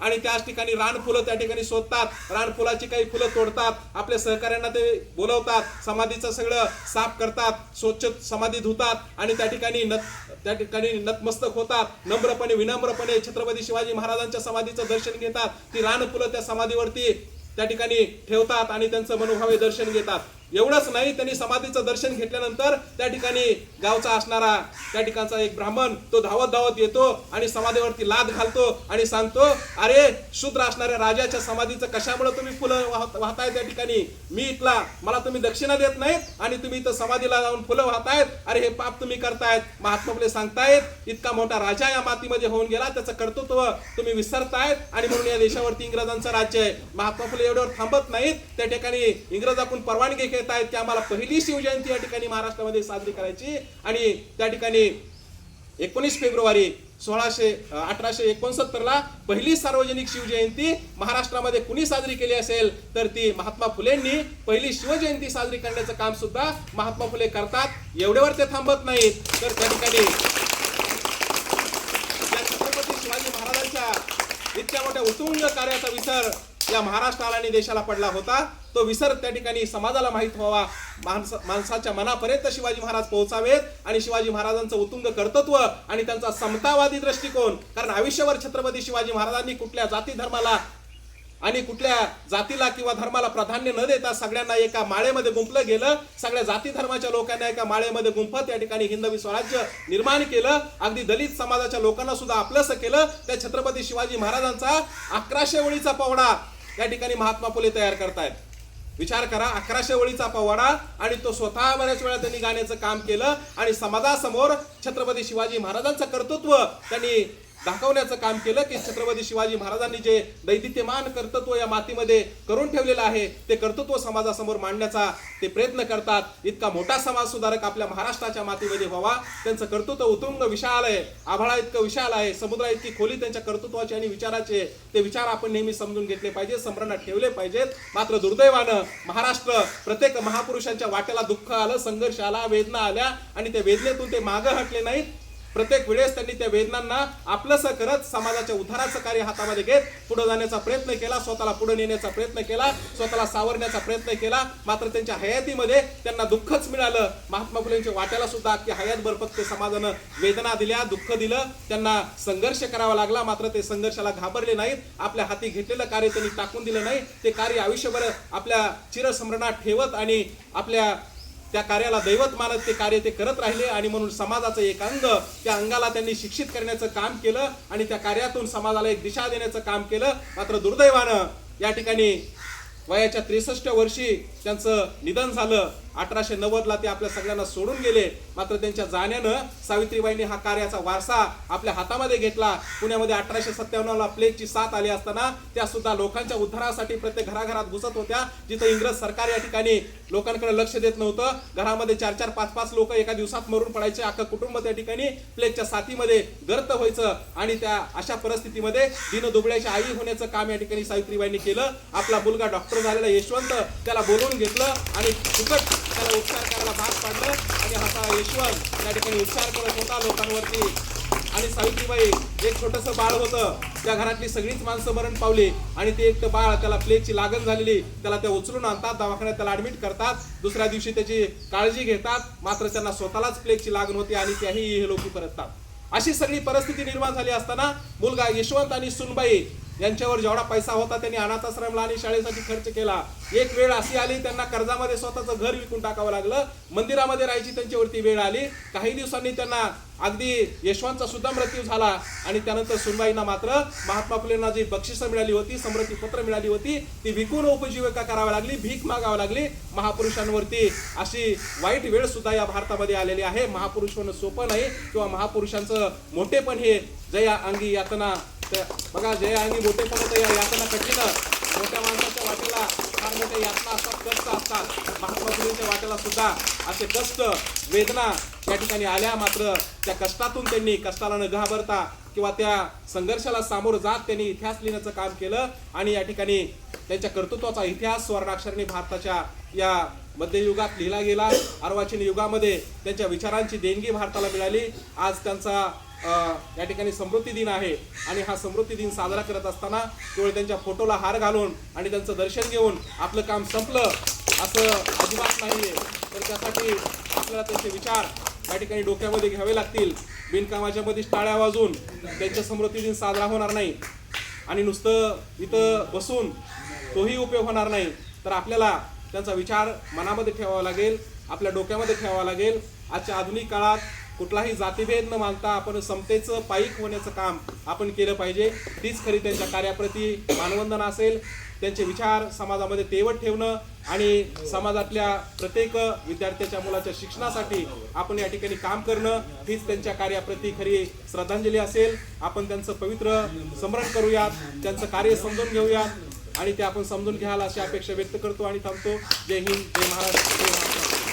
आणि त्याच ठिकाणी रानफुलं त्या ठिकाणी शोधतात. रानफुलाची काही फुलं तोडतात. आपल्या सहकाऱ्यांना ते बोलवतात. समाधीचं सगळं साफ करतात. स्वच्छ समाधी धुतात आणि त्या ठिकाणी नत त्या ठिकाणी नतमस्तक होतात. नम्रपणे विनम्रपणे छत्रपती शिवाजी महाराजांच्या समाधीचं दर्शन घेतात. ती रानफुलं त्या समाधीवरती त्या ठिकाणी ठेवतात आणि त्यांचं मनोभावे दर्शन घेतात. एवढंच नाही त्यांनी समाधीचं दर्शन घेतल्यानंतर त्या ठिकाणी गावचा असणारा त्या ठिकाणचा एक ब्राह्मण तो धावत धावत येतो आणि समाधीवरती लाद घालतो आणि सांगतो अरे शूद्र असणाऱ्या राजाच्या समाधीचं कशामुळे तुम्ही फुलं वाहत- वाहताय त्या ठिकाणी? मी इथला मला तुम्ही दक्षिणा देत नाहीत आणि तुम्ही इथं समाधीला जाऊन फुलं वाहतायत? अरे हे पाप तुम्ही करतायत. महात्मा फुले सांगतायत इतका मोठा राजा या मातीमध्ये होऊन गेला त्याचं कर्तृत्व तुम्ही विसरतायत आणि म्हणून या देशावरती इंग्रजांचं राज्य आहे. महात्मा फुले एवढ्यावर थांबत नाहीत. त्या ठिकाणी इंग्रजाकडून परवानगी देत आहेत की आम्हाला पहिली शिवजयंती या ठिकाणी महाराष्ट्रामध्ये साजरी करायची. आणि त्या ठिकाणी एकोणीस फेब्रुवारी सोळाशे अठराशे एकोणसत्तर ला पहिली सार्वजनिक शिवजयंती महाराष्ट्रामध्ये कुणी साजरी केली असेल तर ती महात्मा फुलेंनी पहिली शिवजयंती साजरी करण्याचं काम सुद्धा महात्मा फुले करतात. एवढ्यावर ते थांबत नाहीत. तर त्या ठिकाणी छत्रपती शिवाजी महाराजांच्या इतक्या मोठ्या उत्तुंग कार्याचा विसर या महाराष्ट्राला आणि देशाला पडला होता. तो विसर त्या ठिकाणी समाजाला माहीत व्हावा. माणसा माणसाच्या मनापर्यंत शिवाजी महाराज पोहोचावेत आणि शिवाजी महाराजांचं उत्तुंग कर्तृत्व आणि त्यांचा समतावादी दृष्टिकोन. कारण आयुष्यभर छत्रपती शिवाजी महाराजांनी कुठल्या जाती धर्माला आणि कुठल्या जातीला किंवा धर्माला प्राधान्य न देता सगळ्यांना एका माळेमध्ये गुंपलं गेलं. सगळ्या जाती धर्माच्या लोकांना एका माळेमध्ये गुंफत या ठिकाणी हिंदवी स्वराज्य निर्माण केलं. अगदी दलित समाजाच्या लोकांना सुद्धा आपलंसं केलं. त्या छत्रपती शिवाजी महाराजांचा अकराशे ओळीचा पवडा या ठिकाणी महात्मा फुले तयार करतायत. विचार करा अकराशे ओळीचा पवाडा आणि तो स्वतः बऱ्याच वेळा त्यांनी गाण्याचं काम केलं आणि समाजासमोर छत्रपती शिवाजी महाराजांचं कर्तृत्व त्यांनी दाखवण्याचं काम केलं की छत्रपती शिवाजी महाराजांनी जे दैदित्यमान कर्तृत्व या मातीमध्ये करून ठेवलेलं आहे ते कर्तृत्व समाजासमोर मांडण्याचा ते प्रयत्न करतात. इतका मोठा समाज सुधारक आपल्या महाराष्ट्राच्या मातीमध्ये व्हावा त्यांचं कर्तृत्व उत्तुंग विशाल आहे आभाळा इतकं विशाल आहे समुद्रा इतकी खोली त्यांच्या कर्तृत्वाची आणि विचाराचे ते विचार आपण नेहमी समजून घेतले पाहिजे संभ्रणात ठेवले पाहिजेत. मात्र दुर्दैवानं महाराष्ट्र प्रत्येक महापुरुषांच्या वाट्याला दुःख आलं संघर्ष आला वेदना आल्या आणि त्या वेदनेतून ते मागं हटले नाहीत. प्रत्येक वेळेस त्यांनी त्या वेदनांना आपलंसं करत समाजाच्या उद्धाराचं कार्य हातामध्ये घेत पुढे जाण्याचा प्रयत्न केला स्वतःला पुढे नेण्याचा प्रयत्न केला स्वतःला सावरण्याचा प्रयत्न केला. मात्र त्यांच्या हयातीमध्ये त्यांना दुःखच मिळालं. महात्मा फुलेंच्या वाट्याला सुद्धा की हयातभर फक्त समाजानं वेदना दिल्या दुःख दिलं. त्यांना संघर्ष करावा लागला मात्र ते संघर्षाला घाबरले नाहीत. आपल्या हाती घेतलेलं कार्य त्यांनी टाकून दिलं नाही. ते कार्य आयुष्यभर आपल्या चिरस्मरणात ठेवत आणि आपल्या त्या कार्याला दैवत मानत ते कार्य ते करत राहिले आणि म्हणून समाजाचं एक अंग त्या अंगाला त्यांनी शिक्षित करण्याचं काम केलं आणि त्या कार्यातून समाजाला एक दिशा देण्याचं काम केलं. मात्र दुर्दैवानं या ठिकाणी वयाच्या त्रेसष्ट वर्षी त्यांचं निधन झालं. अठराशे नव्वदला ते आपल्या सगळ्यांना सोडून गेले. मात्र त्यांच्या जाण्यानं सावित्रीबाईंनी हा कार्याचा वारसा आपल्या हातामध्ये घेतला. पुण्यामध्ये अठराशे सत्त्याण्णवला प्लेगची साथ आली असताना त्या सुद्धा लोकांच्या उद्धारासाठी प्रत्येक घराघरात घुसत होत्या. जिथं इंग्रज सरकार या ठिकाणी लोकांकडे लक्ष देत नव्हतं. घरामध्ये चार चार पाच पाच लोक एका दिवसात मरून पडायचे. अख्खं कुटुंब त्या ठिकाणी प्लेगच्या साथीमध्ये गर्त व्हायचं आणि त्या अशा परिस्थितीमध्ये दिन दुबळ्याची आई होण्याचं काम या ठिकाणी सावित्रीबाईंनी केलं. आपला मुलगा डॉक्टर डॉक्टर झालेला यशवंत त्याला बोलवून घेतलं आणि फुकट त्याला उपचार करायला भाग पाडलं. आणि हा यशवंत त्या ठिकाणी उपचार करत होता लोकांवरती. आणि सावित्रीबाई एक छोटंसं बाळ होतं. त्या घरातली सगळीच माणसं मरण पावली. आणि ते एकटं बाळ त्याला प्लेगची लागण झालेली. त्याला ते उचलून आणतात दवाखान्यात त्याला ऍडमिट करतात. दुसऱ्या दिवशी त्याची काळजी घेतात. मात्र त्यांना स्वतःलाच प्लेगची लागण होती आणि त्याही हे लोक परततात. अशी सगळी परिस्थिती निर्माण झाली असताना मुलगा यशवंत आणि सुनबाई यांच्यावर जेवढा पैसा होता त्यांनी अनाथाश्रमला आणि शाळेसाठी खर्च केला. एक वेळ अशी आली त्यांना कर्जामध्ये स्वतःचं घर विकून टाकावं लागलं. मंदिरामध्ये राहायची त्यांच्यावरती वेळ आली. काही दिवसांनी त्यांना अगदी यशवंतचा सुद्धा मृत्यू झाला आणि त्यानंतर सुनबाईंना मात्र महात्मा फुलेंना जी बक्षिसं मिळाली होती समृद्धी पत्र मिळाली होती ती विकून उपजीविका करावी लागली भीक मागावी लागली. महापुरुषांवरती अशी वाईट वेळ सुद्धा या भारतामध्ये आलेली आहे. महापुरुष होणं सोपं नाही किंवा महापुरुषांचं मोठेपण हे जया अंगी यातना बघा जया अंगी मोठेपण या यातना कठीण. मोठ्या माणसाच्या वाटेला फार मोठ्या यातना असतात कष्ट असतात. महात्मा फुलेंच्या वाटेला सुद्धा असे कष्ट वेदना या ठिकाणी आल्या मात्र त्या कष्टातून त्यांनी कष्टाला न घाबरता किंवा त्या संघर्षाला सामोरं जात त्यांनी इतिहास लिहिण्याचं काम केलं आणि या ठिकाणी त्यांच्या कर्तृत्वाचा इतिहास स्वर्णाक्षराने भारताच्या या मध्ययुगात लिहिला गेला. अर्वाचीन युगामध्ये त्यांच्या विचारांची देणगी भारताला मिळाली. आज त्यांचा या ठिकाणी समृद्धी दिन आहे आणि हा समृद्धी दिन साजरा करत असताना केवळ त्यांच्या फोटोला हार घालून आणि त्यांचं दर्शन घेऊन आपलं काम संपलं असं अजिबात नाहीये. तर त्यासाठी आपल्याला त्यांचे विचार या ठिकाणी डोक्यामध्ये घ्यावे लागतील. बिनकामाच्या मध्येच टाळ्या वाजून त्यांच्या समृद्धी दिन साजरा होणार नाही. आणि नुसतं इथं बसून तोही उपयोग होणार नाही. तर आपल्याला त्यांचा विचार मनामध्ये ठेवावा लागेल आपल्या डोक्यामध्ये ठेवावा लागेल. आजच्या आधुनिक काळात कुठलाही जातीभेद न मानता आपण समतेचं पायिक होण्याचं काम आपण केलं पाहिजे. तीच खरी त्यांच्या कार्याप्रती मानवंदना असेल. त्यांचे विचार समाजामध्ये तेवत ठेवणं आणि समाजातल्या प्रत्येक विद्यार्थ्याच्या मुलाच्या शिक्षणासाठी आपण या ठिकाणी काम करणं हीच त्यांच्या कार्याप्रती खरी श्रद्धांजली असेल. आपण त्यांचं पवित्र स्मरण करूयात त्यांचं कार्य समजून घेऊयात आणि ते आपण समजून घ्याल अशी अपेक्षा व्यक्त करतो आणि थांबतो. जय हिंद जय महाराष्ट्र जय महाराष्ट्र.